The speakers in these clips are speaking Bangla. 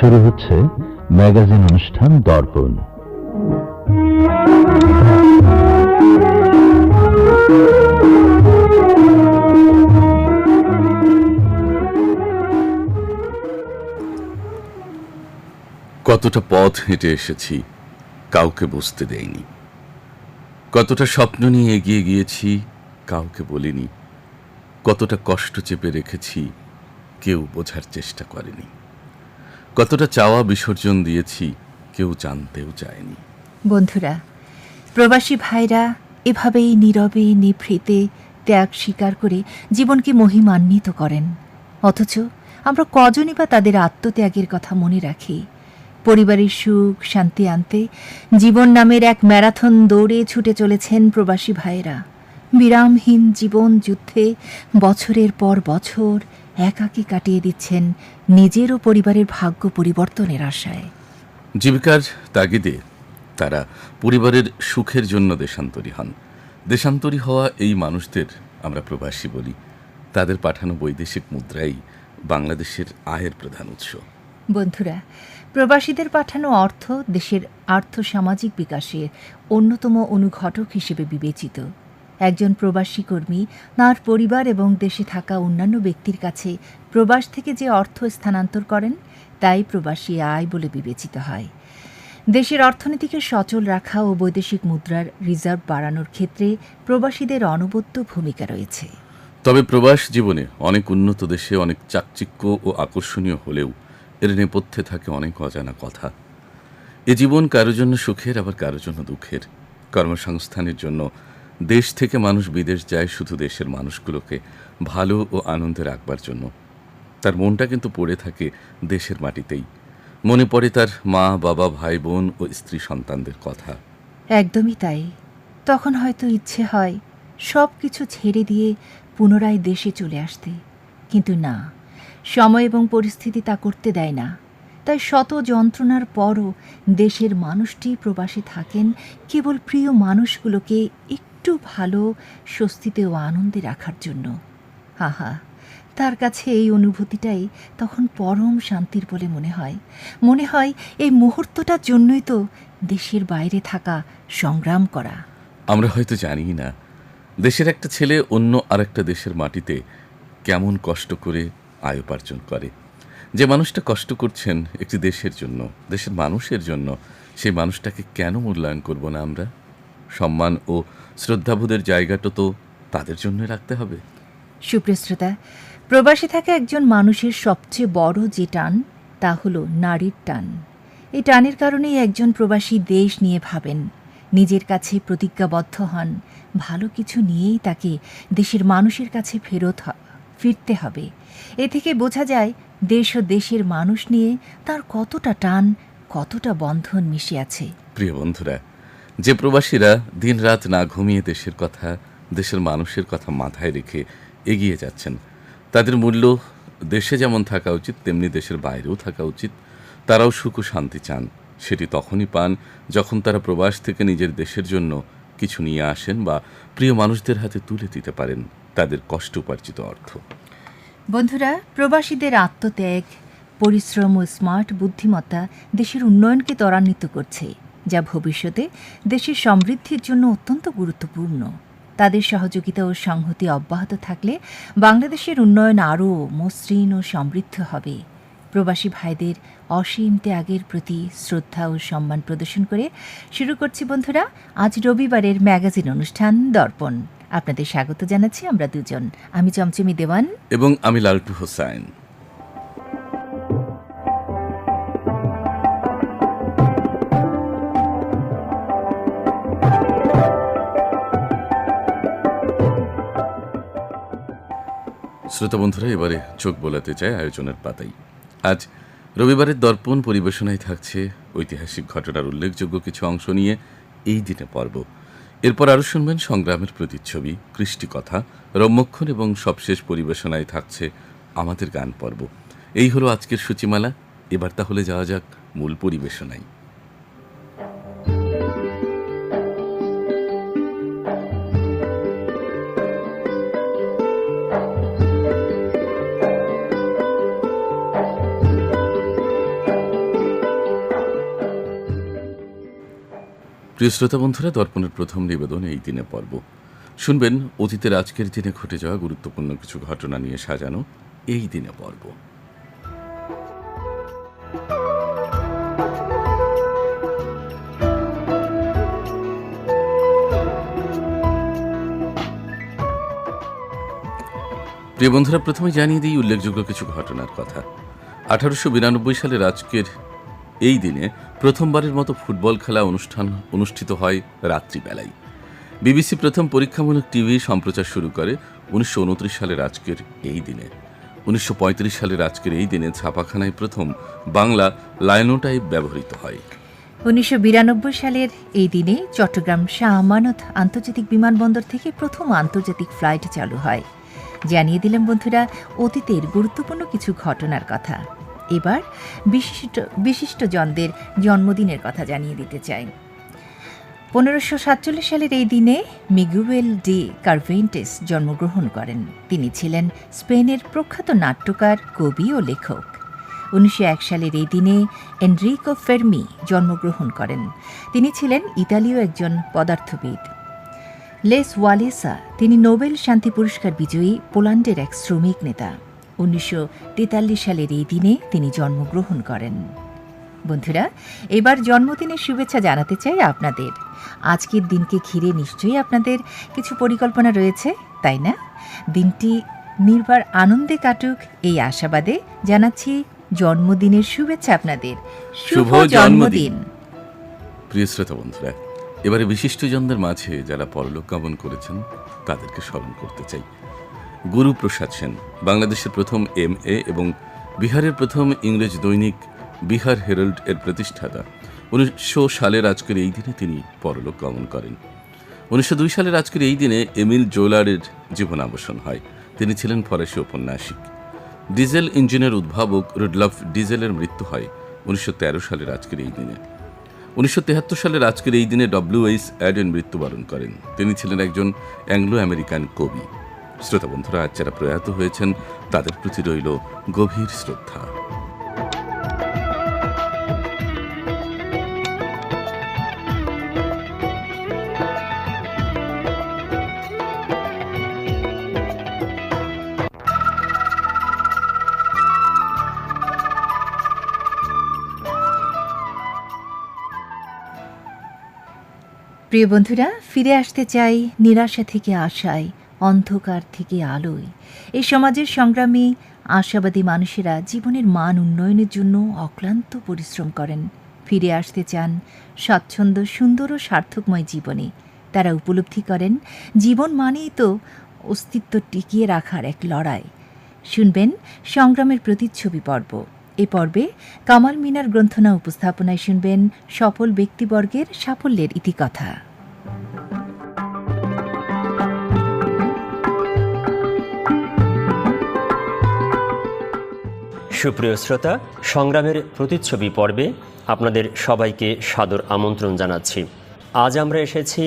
শুরু হচ্ছে ম্যাগাজিন অনুষ্ঠান দর্পণ। কতটা পথ হেঁটে এসেছি, কাউকে বুঝতে দেয়নি কতটা স্বপ্ন নিয়ে এগিয়ে গিয়েছি, কাউকে বলিনি। কতটা কষ্ট চেপে রেখেছি, কেউ বোঝার চেষ্টা করেনি। কতটা চাওয়া বিসর্জন দিয়েছি, কেউ জানতেও চায়নি। বন্ধুরা, প্রবাসী ভাইরা এভাবেই নীরবে নিভৃতে ত্যাগ স্বীকার করে জীবনকে মহিমান্বিত করেন। অথচ আমরা কজনই বা তাদের আত্মত্যাগের কথা মনে রাখি। পরিবারের সুখ, শান্তি আনতে জীবন নামের এক ম্যারাথন দৌড়ে ছুটে চলেছেন প্রবাসী ভাইয়েরা। বিরামহীন জীবন যুদ্ধে বছরের পর বছর একাকী কাটিয়ে দিচ্ছেন নিজের ও পরিবারের ভাগ্য পরিবর্তনের আশায়। জীবিকার তাগিদে তারা পরিবারের সুখের জন্য দেশান্তরী হন। দেশান্তরী হওয়া এই মানুষদের আমরা প্রবাসী বলি। তাদের পাঠানো বৈদেশিক মুদ্রাই বাংলাদেশের আয়ের প্রধান উৎস। বন্ধুরা প্রবাসীদের পাঠানো অর্থ দেশের আর্থসামাজিক বিকাশের অন্যতম অনুঘটক হিসেবে বিবেচিত। একজন প্রবাসী কর্মী, তাঁর পরিবার এবং দেশে থাকা অন্যান্য ব্যক্তির কাছে প্রবাস থেকে যে অর্থ স্থানান্তর করেন, তাই প্রবাসী আয় বলে বিবেচিত হয়। দেশের অর্থনীতিকে সচল রাখা ও বৈদেশিক মুদ্রার রিজার্ভ বাড়ানোর ক্ষেত্রে প্রবাসীদের অনবদ্য ভূমিকা রয়েছে। তবে প্রবাস জীবনে অনেক উন্নত দেশে অনেক চাকচিক্য ও আকর্ষণীয় হলেও এর নেপথ্যে থাকে অনেক অজানা কথা। এ জীবন কারও জন্য সুখের, আবার কারও জন্য দুঃখের। কর্মসংস্থানের জন্য দেশ থেকে মানুষ বিদেশ যায় শুধু দেশের মানুষগুলোকে ভালো ও আনন্দে রাখবার জন্য। তার মনটা কিন্তু পড়ে থাকে দেশের মাটিতেই। মনে পড়ে তার মা, বাবা, ভাই, বোন ও স্ত্রী সন্তানদের কথা। একদমই তাই। তখন হয়তো ইচ্ছে হয় সব কিছু ছেড়ে দিয়ে পুনরায় দেশে চলে আসতে। কিন্তু না, সময় এবং পরিস্থিতি তা করতে দেয় না। তাই শত যন্ত্রণার পরও দেশের মানুষটি প্রবাসী থাকেন কেবল প্রিয় মানুষগুলোকে একটু ভালো স্বস্তিতে ও আনন্দে রাখার জন্য। আহা, তার কাছে এই অনুভূতিটাই তখন পরম শান্তির বলে মনে হয়। মনে হয় এই মুহূর্তটার জন্যই তো দেশের বাইরে থাকা সংগ্রাম করা। আমরা হয়তো জানি না, দেশের একটা ছেলে অন্য আরেকটা দেশের মাটিতে কেমন কষ্ট করে আয় উপার্জন করে। যে মানুষটা কষ্ট করছেন একটি দেশের জন্য, দেশের মানুষের জন্য, সেই মানুষটাকে কেন মূল্যায়ন করব না আমরা? সম্মান ও শ্রদ্ধাবোধের জায়গাটা তো তাদের জন্য রাখতে হবে। সুপ্রশ্রোতা প্রবাসী থাকা একজন মানুষের সবচেয়ে বড় যে টান তা হলো নারীর টান। এই টানের কারণেই একজন প্রবাসী দেশ নিয়ে ভাবেন নিজের কাছে প্রতিজ্ঞাবদ্ধ হন ভালো কিছু নিয়েই তাকে দেশের মানুষের কাছে ফেরত ফিরতে হবে। এ থেকে বোঝা যায় দেশ ও দেশের মানুষ নিয়ে তার কতটা টান কতটা বন্ধন মিশে আছে। প্রিয় বন্ধুরা যে প্রবাসীরা দিনরাত না ঘুমিয়ে দেশের কথা, দেশের মানুষের কথা মাথায় রেখে এগিয়ে যাচ্ছেন, তাদের মূল্য দেশে যেমন থাকা উচিত, তেমনি দেশের বাইরেও থাকা উচিত। তারাও সুখ ও শান্তি চান, সেটি তখনই পান যখন তারা প্রবাস থেকে নিজের দেশের জন্য কিছু নিয়ে আসেন বা প্রিয় মানুষদের হাতে তুলে দিতে পারেন তাদের কষ্ট উপার্জিত অর্থ। বন্ধুরা, প্রবাসীদের আত্মত্যাগ, পরিশ্রম ও স্মার্ট বুদ্ধিমত্তা দেশের উন্নয়নকে ত্বরান্বিত করছে। যা ভবিষ্যতে দেশের সমৃদ্ধির জন্য অত্যন্ত গুরুত্বপূর্ণ। তাদের সহযোগিতা ও সংহতি অব্যাহত থাকলে বাংলাদেশের উন্নয়ন আরও মসৃণ ও সমৃদ্ধ হবে। প্রবাসী ভাইদের অসীম ত্যাগের প্রতি শ্রদ্ধা ও সম্মান প্রদর্শন করে শুরু করছি বন্ধুরা, আজ রবিবারের ম্যাগাজিন অনুষ্ঠান দর্পণ। আপনাদের স্বাগত জানাচ্ছি আমরা দুজন। আমি চমচমি দেওয়ান। এবং আমি লালটু হোসাইন। শ্রোতা বন্ধুরা এবারে চোখ বোলাতে চায় আয়োজনের পাতাই। আজ রবিবারের দর্পণ পরিবেশনায় থাকছে ঐতিহাসিক ঘটনার উল্লেখযোগ্য কিছু অংশ নিয়ে এই দিনে পর্ব। এরপর আরও শুনবেন সংগ্রামের প্রতিচ্ছবি, কৃষ্টিকথা, রম্যক্ষণ এবং সবশেষ পরিবেশনায় থাকছে আমাদের গান পর্ব। এই হলো আজকের সূচিমালা। এবার তাহলে যাওয়া যাক মূল পরিবেশনায়। প্রিয় শ্রোতা বন্ধুরা, দর্পণের প্রথম নিবেদন এই দিনে পর্ব। শুনবেন, অতীতের আজকের দিনে ঘটে যাওয়া গুরুত্বপূর্ণ কিছু ঘটনা নিয়ে সাজানো এই দিনে পর্ব। প্রিয় বন্ধুরা, প্রথমে জানিয়ে দিই উল্লেখযোগ্য কিছু ঘটনার কথা। আঠারোশো বিরানব্বই সালের আজকের এই দিনে প্রথমবারের মতো ফুটবল খেলা অনুষ্ঠান অনুষ্ঠিত হয় রাত্রিবেলায়। বিবিসি প্রথম পরীক্ষামূলক টিভি সম্প্রচার শুরু করে উনিশশো উনত্রিশ সালের আজকের এই দিনে। উনিশশো পঁয়ত্রিশ সালের আজকের এই দিনে ছাপাখানায় প্রথম বাংলা লায়নোটাইপ ব্যবহৃত হয়। উনিশশো বিরানব্বই সালের এই দিনে চট্টগ্রাম শাহ আমানত আন্তর্জাতিক বিমানবন্দর থেকে প্রথম আন্তর্জাতিক ফ্লাইট চালু হয়। জানিয়ে দিলাম বন্ধুরা, অতীতের গুরুত্বপূর্ণ কিছু ঘটনার কথা। এবার বিশিষ্ট, বিশিষ্টজনদের জন্মদিনের কথা জানিয়ে দিতে চাই। পনেরোশো সাতচল্লিশ সালের এই দিনে মিগুয়েল ডি কার্ভেন্টেস জন্মগ্রহণ করেন। তিনি ছিলেন স্পেনের প্রখ্যাত নাট্যকার, কবি ও লেখক। উনিশশো এক সালের এই দিনে এনরিকো ফেরমি জন্মগ্রহণ করেন। তিনি ছিলেন ইতালীয় একজন পদার্থবিদ। লেস ওয়ালেসা, তিনি নোবেল শান্তি পুরস্কার বিজয়ী পোল্যান্ডের এক শ্রমিক নেতা। উনিশশো তেতাল্লিশ সালের এই দিনে তিনি জন্মগ্রহণ করেন। বন্ধুরা এবার জন্মদিনের শুভেচ্ছা জানাতে চাই আপনাদের। আজকের দিনকে ঘিরে নিশ্চয়ই আপনাদের কিছু পরিকল্পনা রয়েছে তাই না? দিনটি নির্ভর আনন্দে কাটুক এই আশাবাদে জানাচ্ছি জন্মদিনের শুভেচ্ছা আপনাদের। শুভ। জন্মদিন। প্রিয় শ্রোতা বন্ধুরা এবারে বিশিষ্টজনদের মাঝে যারা পরলোক গমন করেছেন তাদেরকে স্মরণ করতে চাই। গুরু প্রসাদ সেন, বাংলাদেশের প্রথম এম এ এবং বিহারের প্রথম ইংরেজ দৈনিক বিহার হেরাল্ড এর প্রতিষ্ঠাতা। উনিশশো সালের আজকের এই দিনে তিনি পরলোক গমন করেন। উনিশশো দুই সালের আজকের এই দিনে এমিল জোলারের জীবনাবসান হয়। তিনি ছিলেন ফরাসি ঔপন্যাসিক ডিজেল ইঞ্জিনের উদ্ভাবক রুডলফ ডিজেলের মৃত্যু হয় উনিশশো তেরো সালের আজকের এই দিনে। উনিশশো তেহাত্তর সালের আজকের এই দিনে ডব্লিউএইচ অ্যাডেন মৃত্যুবরণ করেন। তিনি ছিলেন একজন অ্যাংলো আমেরিকান কবি। শ্রোতা বন্ধুরা আজ যারা প্রয়াত হয়েছেন, তাদের প্রতি রইল গভীর শ্রদ্ধা। প্রিয় বন্ধুরা, ফিরে আসতে চাই নিরাশা থেকে আশায়। অন্ধকার থেকে আলোয়। এই সমাজের সংগ্রামী, আশাবাদী মানুষেরা জীবনের মান উন্নয়নের জন্য অক্লান্ত পরিশ্রম করেন। ফিরে আসতে চান স্বাচ্ছন্দ্য, সুন্দর ও সার্থকময় জীবনে। তারা উপলব্ধি করেন, জীবন মানেই তো অস্তিত্ব টিকিয়ে রাখার এক লড়াই। শুনবেন সংগ্রামের প্রতিচ্ছবি পর্ব। এ পর্বে কামাল মিনার গ্রন্থনা উপস্থাপনায় শুনবেন সফল ব্যক্তিবর্গের সাফল্যের ইতিকথা। সুপ্রিয় শ্রোতা, সংগ্রামের প্রতিচ্ছবি পর্বে আপনাদের সবাইকে সাদর আমন্ত্রণ জানাচ্ছি। আজ আমরা এসেছি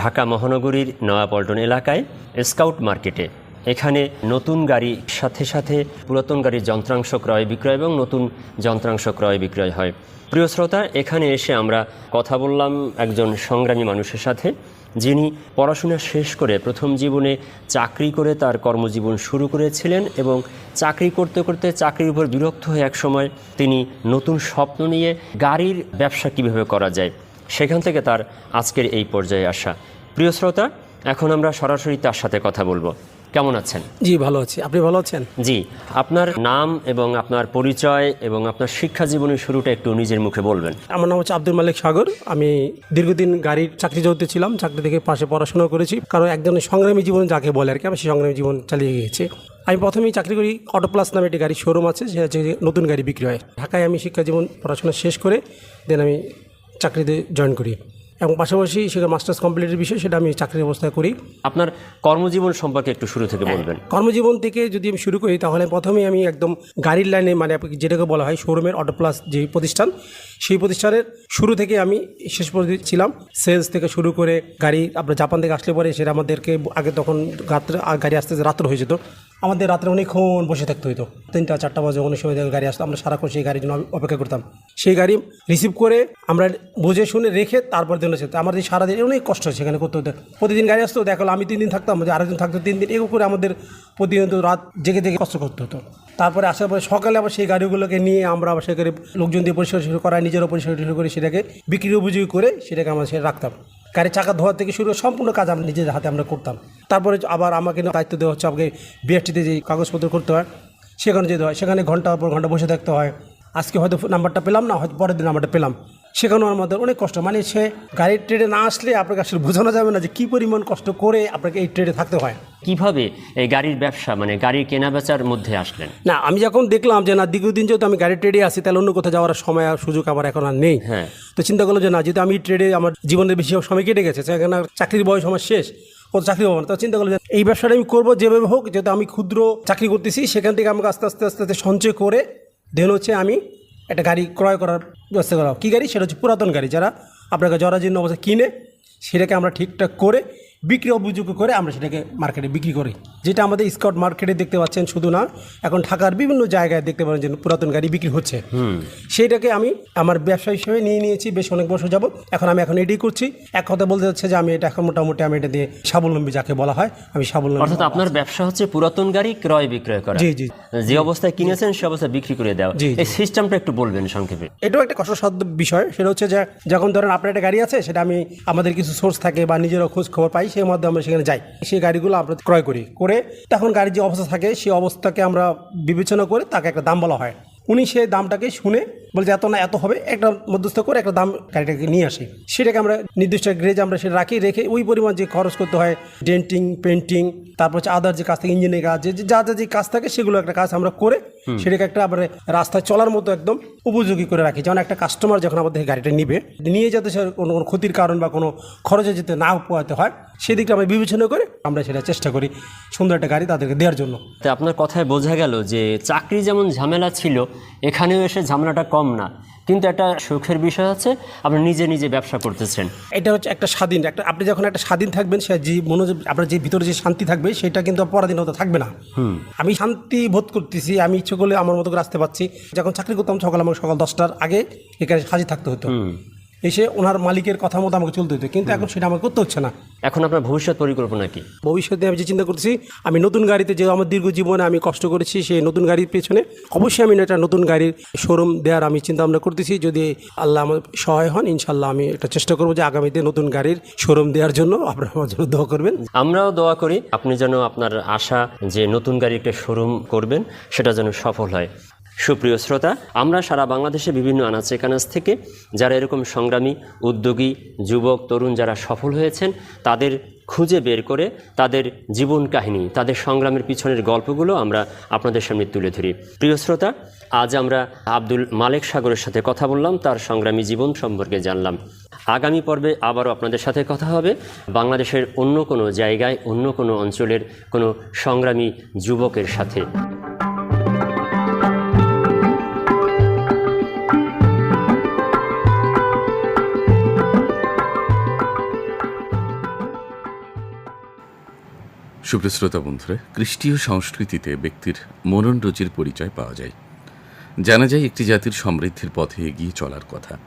ঢাকা মহানগরীর নয়াপল্টন এলাকায় স্কাউট মার্কেটে। এখানে নতুন গাড়ির সাথে সাথে পুরাতন গাড়ির যন্ত্রাংশ ক্রয় বিক্রয় এবং নতুন যন্ত্রাংশ ক্রয় বিক্রয় হয়। প্রিয় শ্রোতা, এখানে এসে আমরা কথা বললাম একজন সংগ্রামী মানুষের সাথে। যিনি পড়াশোনা শেষ করে প্রথম জীবনে চাকরি করে তার কর্মজীবন শুরু করেছিলেন এবং চাকরি করতে করতে চাকরির উপর বিরক্ত হয়ে এক সময় তিনি নতুন স্বপ্ন নিয়ে গাড়ির ব্যবসা কীভাবে করা যায় সেখান থেকে তার আজকের এই পর্যায়ে আসা। প্রিয় শ্রোতা, এখন আমরা সরাসরি তার সাথে কথা বলব। কেমন আছেন? জি ভালো আছি। আপনি ভালো আছেন? জি আপনার নাম এবং আপনার পরিচয় এবং আপনার শিক্ষা জীবনের শুরুটা একটু নিজের মুখে বলবেন। আমার নাম হচ্ছে আব্দুল মালিক সাগর। আমি দীর্ঘদিন গাড়ির চাকরি জগতে ছিলাম চাকরি থেকে পাশে পড়াশোনা করেছি। কারণ একজনের সংগ্রামী জীবন যাকে বলে আর কি আমি সেই সংগ্রামী জীবন চালিয়ে গিয়েছি। আমি প্রথমেই চাকরি করি অটো প্লাস নামে একটি গাড়ির শোরুম আছে সেটা হচ্ছে নতুন গাড়ি বিক্রি হয় ঢাকায় আমি শিক্ষা জীবন পড়াশোনা শেষ করে দেন আমি চাকরিতে জয়েন করি। এবং পাশাপাশি সেটা মাস্টার্স কমপ্লিটের বিষয় সেটা আমি চাকরির অবস্থায় করি। আপনার কর্মজীবন সম্পর্কে একটু শুরু থেকে বলবেন। কর্মজীবন থেকে যদি আমি শুরু করি তাহলে প্রথমেই আমি একদম গাড়ির লাইনে মানে যেটাকে বলা হয় শোরুমের অটো প্লাস যে প্রতিষ্ঠান সেই প্রতিষ্ঠানের শুরু থেকে আমি শেষ পর্যন্ত ছিলাম। সেলস থেকে শুরু করে গাড়ি আপনার জাপান থেকে আসলে পরে সেটা আমাদেরকে আগে তখন রাত্রে গাড়ি আসতে রাত্র হয়ে যেত। আমাদের রাত্রে অনেকক্ষণ বসে থাকতে হতো তিনটা চারটা বাজে অনেক সময় গাড়ি আসতো। আমরা সারাক্ষণ সেই গাড়ির জন্য অপেক্ষা করতাম। সেই গাড়ি রিসিভ করে আমরা বুঝে শুনে রেখে তারপর আমার এই সারাদিন অনেক কষ্ট সেখানে করতে হতো প্রতিদিন গাড়ি আসতো দেখা গেলো আমি তিন দিন থাকতাম যে আরেকজন থাকতো, তিন দিন এরকম করে আমাদের প্রতিদিন রাত জেগে জেগে কষ্ট করতে হতো। তারপরে আসার পরে সকালে আবার সেই গাড়িগুলোকে নিয়ে আমরা আবার সেখানে লোকজন দিয়ে পরিষ্কার টরিষ্কার করা নিজেরও পরিষ্কার টরিষ্কার করে সেটাকে বিক্রির উপযোগী করে সেটাকে আমরা সেটা রাখতাম। গাড়ির চাকা ধোয়া থেকে শুরু সম্পূর্ণ কাজ আমরা নিজের হাতে আমরা করতাম। তারপরে আবার আমাকে দায়িত্ব দেওয়া হচ্ছে, আমাকে বিএসটিতে যে কাগজপত্র করতে হয়, সেখানে যেতে হয়, সেখানে ঘণ্টার পর ঘণ্টা বসে থাকতে হয়। আজকে হয়তো নাম্বারটা পেলাম না, হয়তো পরের দিন নাম্বারটা পেলাম। সেখানেও আমাদের অনেক কষ্ট। মানে সে গাড়ির ট্রেডে না আসলে আপনাকে আসলে বোঝানো যাবে না যে কী পরিমাণ কষ্ট করে আপনাকে এই ট্রেডে থাকতে হয়। কীভাবে এই গাড়ির ব্যবসা মানে গাড়ির কেনা বেচার মধ্যে আসলেন? না আমি যখন দেখলাম যে না দীর্ঘদিন যেহেতু আমি গাড়ির ট্রেডে আছি তাহলে অন্য কোথাও যাওয়ার সময় আর সুযোগ আমার এখন আর নেই। হ্যাঁ। তো চিন্তা করল যে না যেহেতু আমি ট্রেডে আমার জীবনের বেশি সময় কেটে গেছে সেখানে চাকরির বয়স আমার শেষ কত চাকরি পাবো না। তো চিন্তা করল যে এই ব্যবসাটা আমি করব যেভাবে হোক যেহেতু আমি ক্ষুদ্র চাকরি করতেছি সেখান থেকে আমাকে আস্তে আস্তে আস্তে আস্তে সঞ্চয় করে দেন হচ্ছে আমি একটা গাড়ি ক্রয় করার ব্যবস্থা করা কী গাড়ি? সেটা হচ্ছে পুরাতন গাড়ি। যারা আপনাকে জরাজীর্ণ অবস্থা কিনে, সেটাকে আমরা ঠিকঠাক করে বিক্রি উপযোগ্য করে আমরা সেটাকে মার্কেটে বিক্রি করি। যেটা আমাদের স্কট মার্কেটে দেখতে পাচ্ছেন শুধু না এখন ঢাকার বিভিন্ন জায়গায় দেখতে পারেন যে পুরাতন গাড়ি বিক্রি হচ্ছে। সেইটাকে আমি আমার ব্যবসা হিসেবে নিয়ে নিয়েছি বেশ অনেক বছর যাব এখন আমি এখন এটাই করছি। এক কথা বলতে যাচ্ছে যে আমি এটা এখন মোটামুটি আমি এটা দিয়ে স্বাবলম্বী যাকে বলা হয় আমি স্বাবলম্বী অর্থাৎ আপনার ব্যবসা হচ্ছে পুরাতন গাড়ি ক্রয় বিক্রয় করা। জি জি। যে অবস্থায় কিনেছেন সে অবস্থায় বিক্রি করে দেওয়া। এই সিস্টেমটা একটু বলবেন সংক্ষেপে। এটাও একটা কষ্টসাধ্য বিষয়। সেটা হচ্ছে যে যখন ধরেন আপনার একটা গাড়ি আছে সেটা আমি আমাদের কিছু সোর্স থাকে বা নিজেরও খোঁজ খবর পাই সেই মাধ্যমে আমরা সেখানে যাই। সেই গাড়িগুলো আমরা ক্রয় করি। করে তখন গাড়ির যে অবস্থা থাকে, সেই অবস্থাকে আমরা বিবেচনা করে তাকে একটা দাম বলা হয়। উনি সেই দামটাকে শুনে বলছে এত না এত হবে। একটা মধ্যস্থ করে একটা দাম গাড়িটাকে নিয়ে আসি। সেটাকে আমরা নির্দিষ্ট গ্রেজ আমরা সেটা রাখি রেখে ওই পরিমাণ যে খরচ করতে হয় ডেন্টিং পেন্টিং তারপর হচ্ছে আদার যে কাজ থাকে ইঞ্জিনের কাজ যে যা যা যে কাজ থাকে সেগুলো একটা কাজ আমরা করে সেটাকে একটা আবার রাস্তায় চলার মতো একদম উপযোগী করে রাখি। যেমন একটা কাস্টমার যখন আমাদের গাড়িটা নিবে নিয়ে যাতে সে কোনো কোনো ক্ষতির কারণ বা কোনো খরচে যেতে না পোয়াতে হয় সেদিকটা আমরা বিবেচনা করে আমরা সেটা চেষ্টা করি সুন্দর একটা গাড়ি তাদেরকে দেওয়ার জন্য। তো আপনার কথায় বোঝা গেল যে চাকরি যেমন ঝামেলা ছিল এখানেও এসে ঝামেলাটা কম না। কিন্তু একটা সুখের বিষয় হচ্ছে আপনি নিজে নিজে ব্যবসা করতেছেন। এটা হচ্ছে একটা স্বাধীন একটা আপনি যখন একটা স্বাধীন থাকবেন সে যে মনোযোগ আপনার যে ভিতরে যে শান্তি থাকবে সেটা কিন্তু পরাধীনতা থাকবে না। আমি শান্তি বোধ করতেছি আমি ইচ্ছে করলে আমার মতো করে আসতে পারছি। যখন চাকরি করতাম সকাল আমার সকাল দশটার আগে এখানে হাজির থাকতে হতো। এসে ওনার মালিকের কথা মতো আমাকে চলতে হতো কিন্তু এখন সেটা আমার করতে হচ্ছে না। এখন আপনার ভবিষ্যৎ পরিকল্পনা কি? ভবিষ্যতে আমি যে চিন্তা করতেছি আমি নতুন গাড়িতে যে আমার দীর্ঘ জীবনে আমি কষ্ট করেছি সেই নতুন গাড়ির পেছনে অবশ্যই আমি একটা নতুন গাড়ির শোরুম দেওয়ার আমি চিন্তা ভাবনা করতেছি। যদি আল্লাহ আমার সহায় হন ইনশাল্লাহ আমি একটা চেষ্টা করব যে আগামীতে নতুন গাড়ির শোরুম দেওয়ার জন্য। আপনারা আমার জন্য দোয়া করবেন। আমরাও দোয়া করি আপনি যেন আপনার আশা যে নতুন গাড়ি একটা শোরুম করবেন সেটা যেন সফল হয়। সুপ্রিয় শ্রোতা, আমরা সারা বাংলাদেশে বিভিন্ন আনাচে কানাচ থেকে যারা এরকম সংগ্রামী, উদ্যোগী, যুবক, তরুণ যারা সফল হয়েছেন, তাদের খুঁজে বের করে তাদের জীবন কাহিনী, তাদের সংগ্রামের পিছনের গল্পগুলো আমরা আপনাদের সামনে তুলে ধরি। প্রিয় শ্রোতা, আজ আমরা আব্দুল মালেক সাগরের সাথে কথা বললাম, তার সংগ্রামী জীবন সম্পর্কে জানলাম। আগামী পর্বে আবারও আপনাদের সাথে কথা হবে। বাংলাদেশের অন্য কোনো জায়গায়, অন্য কোনো অঞ্চলের কোনো সংগ্রামী যুবকের সাথে। সুপ্রশ্রোতা বন্ধুরা, খ্রিস্টীয় সংস্কৃতিতে ব্যক্তির মননরুচির পরিচয় পাওয়া যায়। জানা যায় একটি জাতির সমৃদ্ধির পথে এগিয়ে চলার কথা।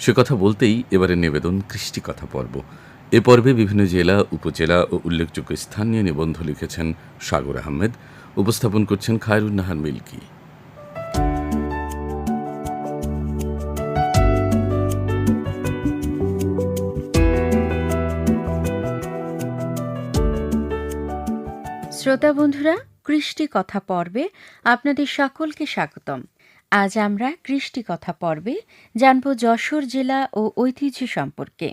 সে কথা বলতেই এবারে নিবেদন কৃষ্টি কথা পর্ব। এ পর্বে বিভিন্ন জেলা, উপজেলা ও উল্লেখযোগ্য স্থানীয় নিয়ে নিবন্ধ লিখেছেন সাগর আহমেদ। উপস্থাপন করছেন খায়রুন্নাহার মিল্কি। শ্রোতা বন্ধুরা, কৃষ্টি কথা পর্বে আপনাদের সকলকে স্বাগতম। আজ আমরা কৃষ্টি কথা পর্বে জানব যশোর জেলা ও ঐতিহ্য সম্পর্কে।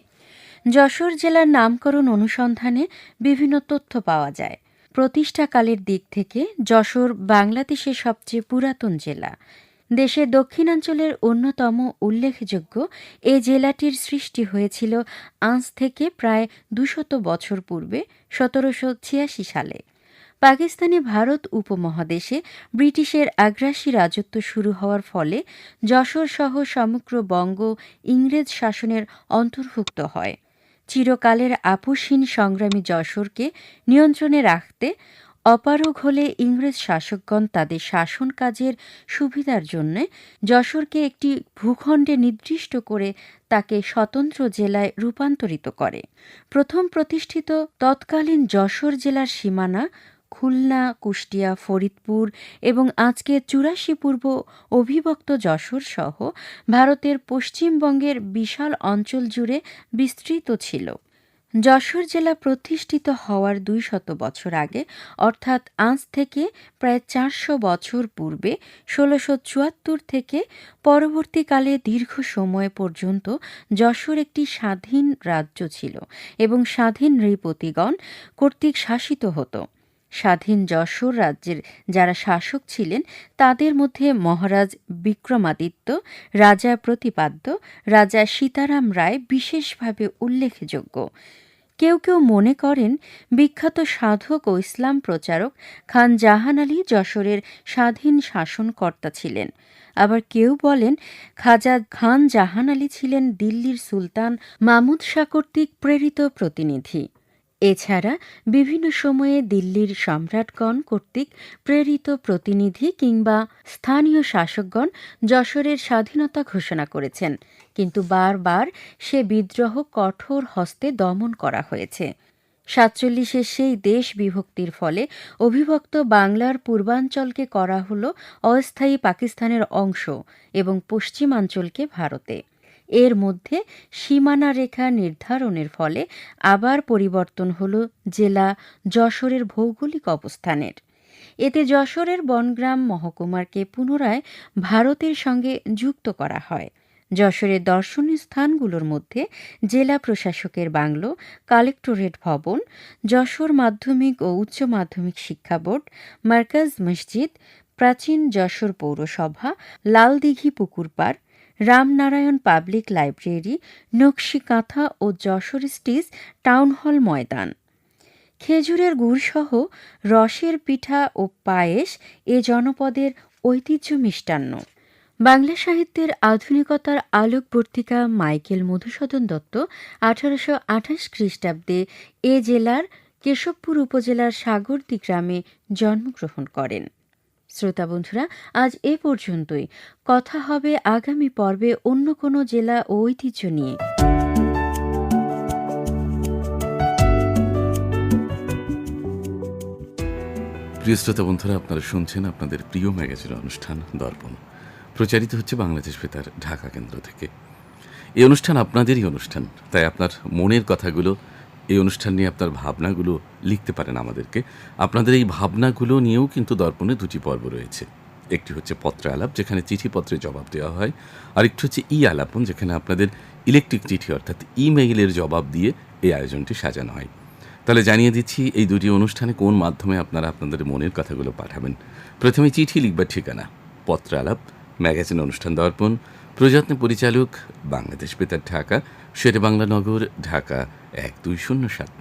যশোর জেলার নামকরণ অনুসন্ধানে বিভিন্ন তথ্য পাওয়া যায়। প্রতিষ্ঠাকালের দিক থেকে যশোর বাংলাদেশের সবচেয়ে পুরাতন জেলা। দেশের দক্ষিণাঞ্চলের অন্যতম উল্লেখযোগ্য এ জেলাটির সৃষ্টি হয়েছিল আজ থেকে প্রায় দুশত বছর পূর্বে, সতেরোশো ছিয়াশি সালে। পাকিস্তানি ভারত উপমহাদেশে ব্রিটিশের আগ্রাসী রাজত্ব শুরু হওয়ার ফলে যশোর সহ সমগ্র বঙ্গ ইংরেজ শাসনের অন্তর্ভুক্ত হয়। চিরকালের আপোষহীন সংগ্রামী যশোরকে নিয়ন্ত্রণে রাখতে অপারগ হলে ইংরেজ শাসকগণ তাদের শাসন কাজের সুবিধার জন্য যশোরকে একটি ভূখণ্ডে নির্দিষ্ট করে তাকে স্বতন্ত্র জেলায় রূপান্তরিত করে। প্রথম প্রতিষ্ঠিত তৎকালীন যশোর জেলার সীমানা খুলনা, কুষ্টিয়া, ফরিদপুর এবং আজকের চুরাশি পূর্ব অভিভক্ত যশোর সহ ভারতের পশ্চিমবঙ্গের বিশাল অঞ্চল জুড়ে বিস্তৃত ছিল। যশোর জেলা প্রতিষ্ঠিত হওয়ার দুই শত বছর আগে, অর্থাৎ আজ থেকে প্রায় চারশো বছর পূর্বে, ষোলোশো চুয়াত্তর থেকে পরবর্তীকালে দীর্ঘ সময় পর্যন্ত যশোর একটি স্বাধীন রাজ্য ছিল এবং স্বাধীন নৃপতিগণ কর্তৃক শাসিত হতো। স্বাধীন যশোর রাজ্যের যারা শাসক ছিলেন, তাদের মধ্যে মহারাজ বিক্রমাদিত্য, রাজা প্রতিপাদ্য, রাজা সীতারাম রায় বিশেষভাবে উল্লেখযোগ্য। কেউ কেউ মনে করেন, বিখ্যাত সাধক ও ইসলাম প্রচারক খান জাহান আলী যশোরের স্বাধীন শাসনকর্তা ছিলেন। আবার কেউ বলেন, খাজা খান জাহান আলী ছিলেন দিল্লির সুলতান মামুদ শাহ কর্তৃক প্রেরিত প্রতিনিধি। এছাড়া বিভিন্ন সময়ে দিল্লির সম্রাটগণ কর্তৃক প্রেরিত প্রতিনিধি কিংবা স্থানীয় শাসকগণ যশোরের স্বাধীনতা ঘোষণা করেছেন। কিন্তু বারবার সে বিদ্রোহ কঠোর হস্তে দমন করা হয়েছে। সাতচল্লিশের সেই দেশ বিভক্তির ফলে অভিভক্ত বাংলার পূর্বাঞ্চলকে করা হল অস্থায়ী পাকিস্তানের অংশ এবং পশ্চিমাঞ্চলকে ভারতে। এর মধ্যে সীমানা রেখা নির্ধারণের ফলে আবার পরিবর্তন হল জেলা যশোরের ভৌগোলিক অবস্থানের। এতে যশোরের বনগ্রাম মহকুমারকে পুনরায় ভারতের সঙ্গে যুক্ত করা হয়। যশোরের দর্শনীয় স্থানগুলোর মধ্যে জেলা প্রশাসকের বাংলো, কালেক্টরেট ভবন, যশোর মাধ্যমিক ও উচ্চ মাধ্যমিক শিক্ষা বোর্ড, মার্কাজ মসজিদ, প্রাচীন যশোর পৌরসভা, লালদিঘি পুকুর পাড় রামনারায়ণ পাবলিক লাইব্রেরি, নকশিকাঁথা ও যশোর স্টিজ টাউন হল ময়দান। খেজুরের গুড়সহ রসের পিঠা ও পায়েস এ জনপদের ঐতিহ্য মিষ্টান্ন বাংলা সাহিত্যের আধুনিকতার আলোকবর্তিকা মাইকেল মধুসূদন দত্ত আঠারোশো আঠাশ খ্রিস্টাব্দে এ জেলার কেশবপুর উপজেলার সাগরদি গ্রামে জন্মগ্রহণ করেন। শ্রোতা বন্ধুরা, আজ এ পর্যন্তই। কথা হবে আগামী পর্বে অন্য কোনো জেলা ও ঐতিহ্য নিয়ে। প্রিয় শ্রোতা বন্ধুরা, আপনারা শুনছেন আপনাদের প্রিয় ম্যাগাজিন অনুষ্ঠান দর্পণ। প্রচারিত হচ্ছে বাংলাদেশ বেতার, ঢাকা কেন্দ্র থেকে। এই অনুষ্ঠান আপনাদেরই অনুষ্ঠান, তাই আপনার মনের কথাগুলো এই অনুষ্ঠান নিয়ে আপনার ভাবনাগুলো লিখতে পারেন আমাদেরকে। আপনাদের এই ভাবনাগুলো নিয়েও কিন্তু দর্পণে দুটি পর্ব রয়েছে। একটি হচ্ছে পত্র আলাপ যেখানে চিঠিপত্রে জবাব দেওয়া হয় আরেকটি হচ্ছে ই আলাপন যেখানে আপনাদের ইলেকট্রিক চিঠি, অর্থাৎ ইমেইলের জবাব দিয়ে এই আয়োজনটি সাজানো হয়। তাহলে জানিয়ে দিচ্ছি, এই দুটি অনুষ্ঠানে কোন মাধ্যমে আপনারা আপনাদের মনের কথাগুলো পাঠাবেন? প্রথমে চিঠি লিখবার ঠিকানা পত্র আলাপ ম্যাগাজিন অনুষ্ঠান দর্পণ প্রযত্ন পরিচালক, বাংলাদেশ বেতার ঢাকা শেরে বাংলা নগর, ঢাকা এক দুই শূন্য সাত।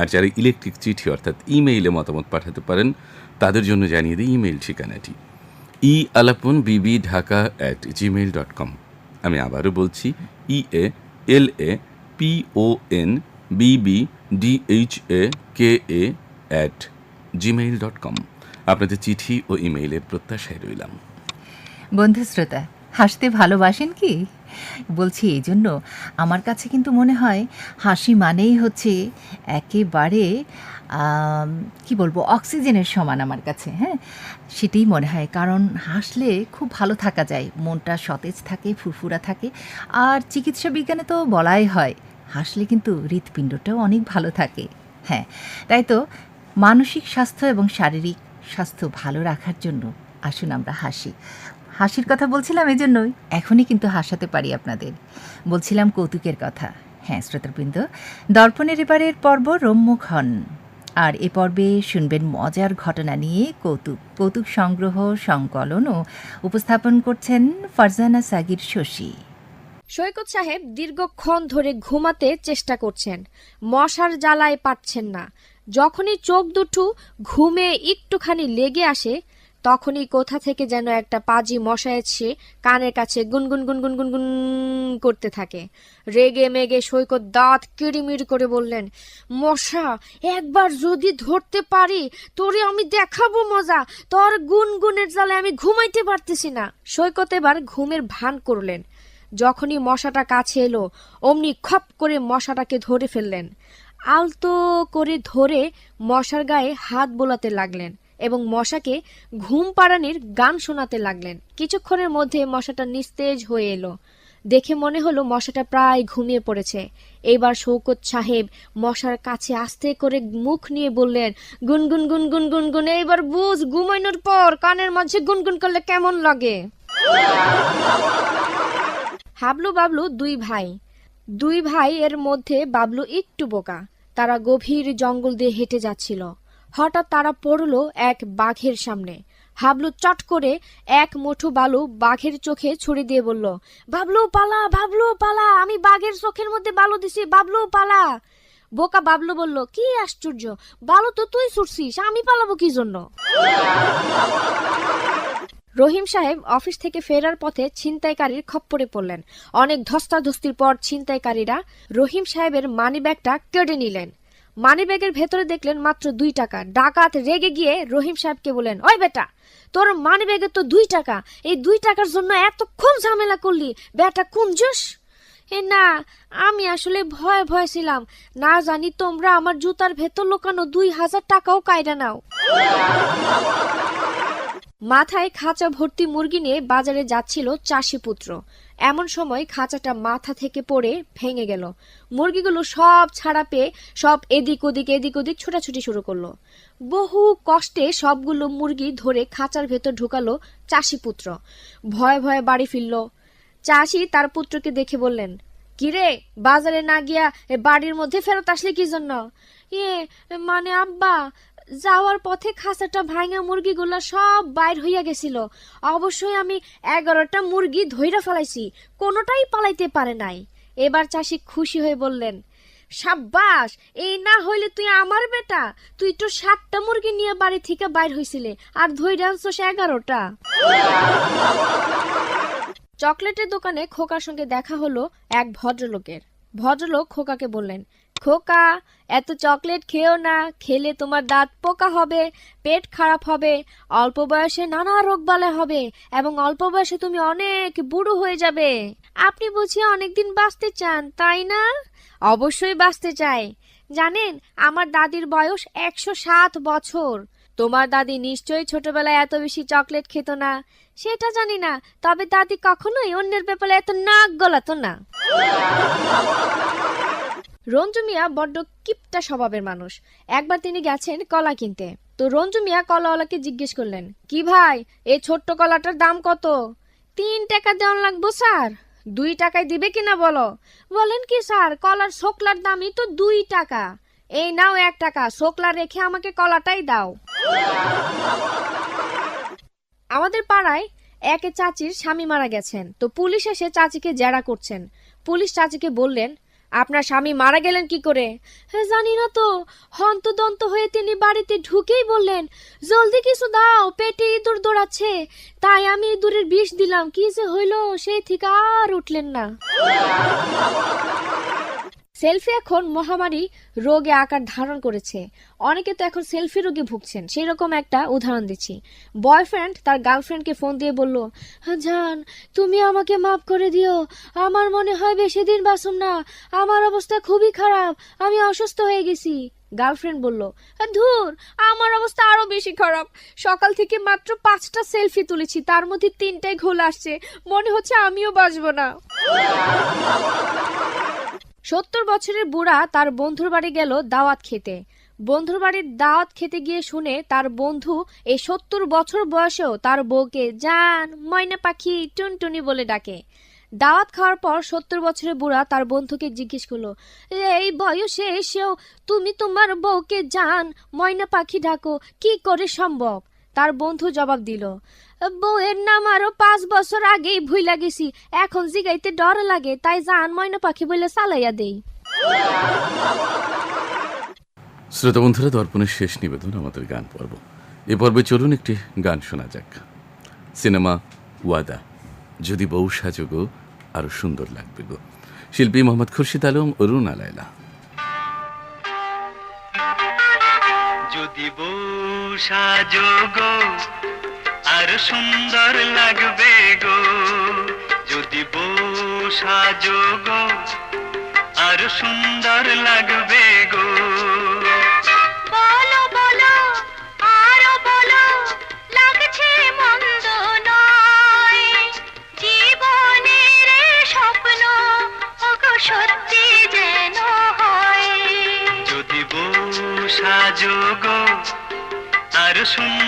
আর যারা ইলেকট্রিক চিঠি অর্থাৎ ইমেইলে মতামত পাঠাতে পারেন, তাদের জন্য জানিয়ে দিই ইমেইল ঠিকানাটি। E Alapon BB Dhaka at Gmail dot com আমি আবারও বলছি E A L A P O N BB DH A K A at Gmail dot com আপনাদের চিঠি ও ইমেইলের প্রত্যাশায় রইলাম। বন্ধু শ্রোতা হাসতে ভালোবাসেন কি? বলছি এই জন্য আমার কাছে কিন্তু মনে হয় হাসি মানেই হচ্ছে একেবারে কি বলব, অক্সিজেনের সমান আমার কাছে হ্যাঁ? সেটাই মনে হয়, কারণ হাসলে খুব ভালো থাকা যায়, মনটা সতেজ থাকে, ফুরফুরা থাকে, আর চিকিৎসা বিজ্ঞানে তো বলাই হয়, হাসলে কিন্তু হৃৎপিণ্ডটাও অনেক ভালো থাকে হ্যাঁ? তাই তো, মানসিক স্বাস্থ্য এবং শারীরিক স্বাস্থ্য ভালো রাখার জন্য আসুন আমরা হাসি। হাসির কথা বলছিলাম এই জন্যই এখনই কিন্তু হাসাতে পারি আপনাদের। বলছিলাম কৌতুকের কথা। হ্যাঁ শ্রোতাবৃন্দ, দর্পণের এবারের পর্ব রম্যক্ষণ আর এ পর্বে শুনবেন মজার ঘটনা নিয়ে কৌতুক কৌতুক সংগ্রহ, সংকলন ও উপস্থাপন করছেন ফারজানা সাগির শশী। সৈকত সাহেব দীর্ঘক্ষণ ধরে ঘুমাতে চেষ্টা করছেন। মশার জ্বালায় পাচ্ছেন না। যখনই চোখ দুটো ঘুমে একটুখানি লেগে আসে তখনই কোথা থেকে যেন একটা পাজি মশা এসে কানের কাছে গুনগুন গুনগুন গুনগুন করতে থাকে। রেগে মেগে সৈকত দাঁত কিড়িমিড় করে বললেন, মশা, একবার যদি ধরতে পারি, তোরে আমি দেখাবো মজা। তোর গুনগুনের জালে আমি ঘুমাইতে পারতেছি না। সৈকত এবার ঘুমের ভান করলেন। যখনই মশাটা কাছে এলো, অমনি খপ করে মশাটাকে ধরে ফেললেন। আলতো করে ধরে মশার গায়ে হাত বোলাতে লাগলেন। এবং মশাকে ঘুম পাড়ানির গান শোনাতে লাগলেন। কিছুক্ষণের মধ্যে মশাটা নিস্তেজ হয়ে এলো। দেখে মনে হলো মশাটা প্রায় ঘুমিয়ে পড়েছে। এইবার শৌকত সাহেব মশার কাছে আস্তে করে মুখ নিয়ে বললেন, গুনগুন গুনগুন গুনগুন, এইবার বুঝ, ঘুমানোর পর কানের মাঝে গুনগুন করলে কেমন লাগে? হাবলু বাবলু দুই ভাই। দুই ভাই এর মধ্যে বাবলু একটু বোকা। তারা গভীর জঙ্গল দিয়ে হেঁটে যাচ্ছিল। হঠাৎ তারা পড়ল এক বাঘের সামনে। হাবলু চট করে এক মুঠো বালু বাঘের চোখে ছুড়ে দিয়ে বলল বাবলু পালা বাবলু পালা, আমি বাঘের চোখের মধ্যে বালু দিছি বাবলু পালা। বোকা বাবলু বলল, কি আশ্চর্য, বালু তো তুই ছুটছিস আমি পালাবো কি জন্য? রহিম সাহেব অফিস থেকে ফেরার পথে ছিনতাইকারীর খপ্পরে পড়লেন। অনেক ধস্তাধস্তির পর ছিনতাইকারীরা রহিম সাহেবের মানিব্যাগটা কেড়ে নিলেন। মানিব্যাগের ভেতরে দেখলেন মাত্র দুই টাকা। ডাকাত রেগে গিয়ে রহিম সাহেবকে বলেন ওই বেটা, তোর মানিব্যাগে তো দুই টাকা। এই দুই টাকার জন্য এতক্ষণ ঝামেলা করলি। বেটা কুঞ্জস এ না, আমি আসলে ভয় ভয় ছিলাম। না জানি তোমরা আমার জুতার ভেতর লোকানো দুই হাজার টাকাও কায়দা নাও। মাথায় খাঁচা ভর্তি মুরগি নিয়ে বাজারে যাচ্ছিল চাষি পুত্র এমন সময় খাঁচাটা মাথা থেকে পড়ে ভেঙে গেল। মুরগিগুলো সব ছাড়া পেয়ে সব এদিক ওদিক এদিক ওদিক ছোটাছুটি শুরু করল। বহু কষ্টে সবগুলো মুরগি ধরে খাঁচার ভেতর ঢুকালো চাষি পুত্র। ভয়ে ভয়ে বাড়ি ফিরল। চাষি তার পুত্রকে দেখে বললেন, কিরে, বাজারে না গিয়া বাড়ির মধ্যে ফেরত আসলে কি জন্য? ইয়ে মানে আব্বা যাওয়ার পথে খাঁচাটা ভাঙা মুরগিগুলো সব বাইর হইয়া গেছিল। অবশ্যই আমি এগারোটা মুরগি ধইরা ফেলাইছি, কোনোটাই পালাইতে পারে নাই। এবার চাষি খুশি হয়ে বললেন, সাব্বাস, এই না হইলে তুই আমার বেটা? তুই তো সাতটা মুরগি নিয়ে বাড়ি থেকে বাইর হইছিলে আর ধইরা আনছস এগারোটা। চকলেটের দোকানে খোকার সঙ্গে দেখা হলো এক ভদ্রলোকের। ভদ্রলোক খোকাকে বললেন খোকা, এত চকলেট খেও না, খেলে তোমার দাঁত পোকা হবে, পেট খারাপ হবে, অল্প বয়সে নানা রোগ বালাই হবে, এবং অল্প বয়সে তুমি অনেক বুড়ো হয়ে যাবে। আপনি বুঝি অনেকদিন বাঁচতে চান, তাই না? অবশ্যই বাঁচতে চাই। জানেন, আমার দাদির বয়স একশো সাত বছর। তোমার দাদি নিশ্চয়ই ছোটবেলায় এত বেশি চকলেট খেত না। সেটা জানি না, তবে দাদি কখনোই অন্যের ব্যাপারে এত নাক গলাতো না। রঞ্জু মিয়া বড্ড কিপটা স্বভাবের মানুষ। একবার তিনি গেছেন কলা কিনতে। তো রঞ্জু মিয়া কলাওয়ালাকে জিজ্ঞেস করলেন, কি ভাই, এই ছোট্ট কলাটার দাম কত? তিন টাকা দেওয়ান লাগবো, স্যার। দুই টাকায় দিবে কিনা বলো? বলেন কি, স্যার, কলার শোকলার দামই তো দুই টাকা। এই নাও এক টাকা, শোকলা রেখে আমাকে কলাটাই দাও। আমাদের পাড়ায় একে চাচির স্বামী মারা গেছেন। তো পুলিশ এসে চাচিকে জেরা করছেন। পুলিশ চাচিকে বললেন আপনার স্বামী মারা গেলেন কি করে? "হ্যাঁ, জানি না তো। হন্তদন্ত হয়ে তিনি বাড়িতে ঢুকেই বললেন জলদি কিছু দাও পেটে ইঁদুর দৌড়াচ্ছে। তাই আমি ইঁদুরের বিষ দিলাম কি যে হইল সেই থেকে আর উঠলেন না। সেলফি এখন মহামারী রোগে আকার ধারণ করেছে। অনেকে তো এখন সেলফি রোগে ভুগছেন। সেই রকম একটা উদাহরণ দিচ্ছি। বয়ফ্রেন্ড তার গার্লফ্রেন্ডকে ফোন দিয়ে বলল "হ্যাঁ, জান তুমি আমাকে মাফ করে দিও। আমার মনে হয় বেশি দিন বাসুম না। আমার অবস্থা খুবই খারাপ। আমি অসুস্থ হয়ে গেছি। গার্লফ্রেন্ড বলল ধুর আমার অবস্থা আরও বেশি খারাপ। সকাল থেকে মাত্র পাঁচটা সেলফি তুলেছি। তার মধ্যে তিনটাই ঘোল আসছে। মনে হচ্ছে আমিও বাঁচবো না। সত্তর বছরের বুড়া তার বন্ধুর বাড়ি গেল দাওয়াত খেতে। বন্ধুর বাড়ির দাওয়াত খেতে গিয়ে শুনে তার বন্ধু এই সত্তর বছর বয়সেও তার বউকে জান, ময়না পাখি, টুনটুনি বলে ডাকে। দাওয়াত খাওয়ার পর সত্তর বছরের বুড়া তার বন্ধুকে জিজ্ঞেস করল, এই বয়সে এসেও তুমি তোমার বউকে জান, ময়না পাখি ডাকো, কি করে সম্ভব? তার বন্ধু জবাব দিল বউয়ের নাম আরও পাঁচ বছর আগেই ভুইলা গেছি। এখন জিগাইতে ডর লাগে তাই জান ময়না পাখি বলে চালাইয়া দেই। শ্রোতা বন্ধুরা দর্পণের শেষ নিবেদন আমাদের গান পর্ব। এ পর্বে চলুন একটি গান শোনা যাক। সিনেমা ওয়াদা। যদি বউ সাজো গো আরও সুন্দর লাগবে গো। শিল্পী মোহাম্মদ খুরশিদ আলম অরুণ আলাইলা যদি বউ সাজো গো আর সুন্দর লাগবে গো। যদি বউ সাজো গো আর সুন্দর লাগবে গো। সত্যি যেন হয়। যদি বউ সাজো গো আর সুন্দর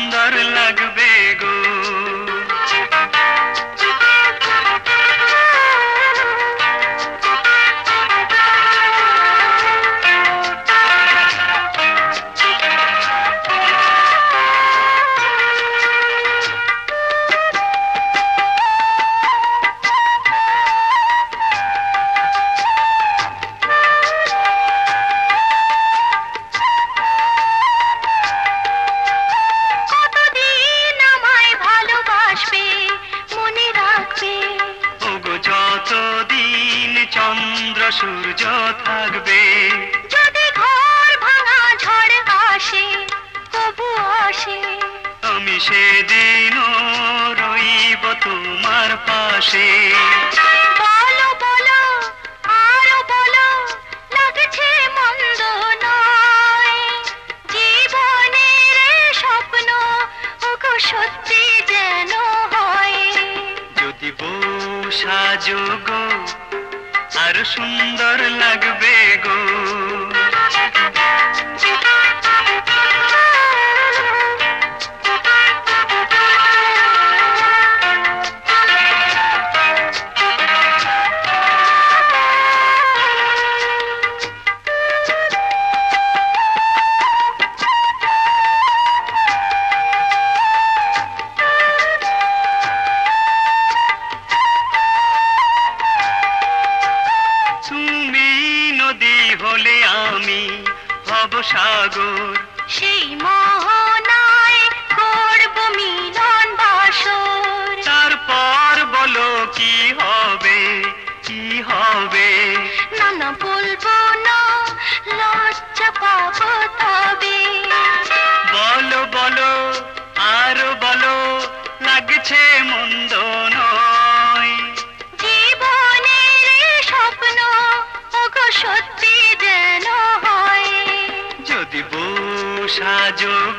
আমি সেদিনও রইব তোমার পাশে। বলো বলো আরও বলো লাগছে মন্দ নয়। জীবনের স্বপ্ন ওগো সত্যি যেন হয়। যদি বউ সাজো গো আর সুন্দর লাগবে গো। সাগর। সেই মোহনায়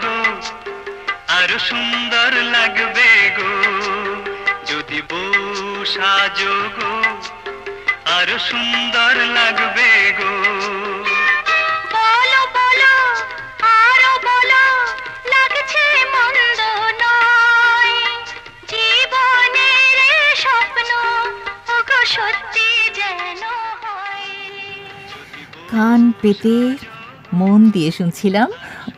গো আরও সুন্দর লাগবে গো। যদি বউ সাজো গো আরও সুন্দর লাগবে গো। বলো বলো আরও বলো লাগছে মন্দ নয়। জীবনের এ স্বপ্ন সত্যি যেন কান পেতে মন দিয়ে শুনছিলাম।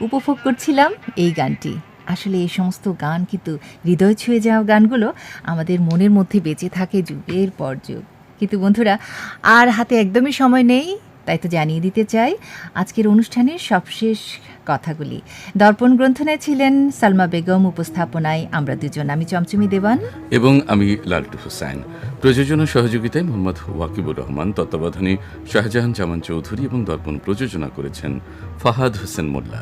উপভোগ করছিলাম এই গানটি। আসলে এই সমস্ত গান কিন্তু হৃদয় ছুঁয়ে যাওয়া গানগুলো আমাদের মনের মধ্যে বেঁচে থাকে যুগের পর যুগ। কিন্তু বন্ধুরা, আর হাতে একদমই সময় নেই। তাই তো জানিয়ে দিতে চাই, আজকের অনুষ্ঠানের সবশেষ কথাগুলি। দর্পণ গ্রন্থনে ছিলেন সালমা বেগম, উপস্থাপনায় আমরা দুজন। আমি চমচমি দেওয়ান। এবং আমি লালটু হুসাইন। প্রযোজনা সহযোগিতায় মোহাম্মদ ওয়াকিবুর রহমান, তত্ত্বাবধানে শাহজাহান জামান চৌধুরী এবং দর্পণ প্রযোজনা করেছেন ফাহাদ হোসেন মোল্লা।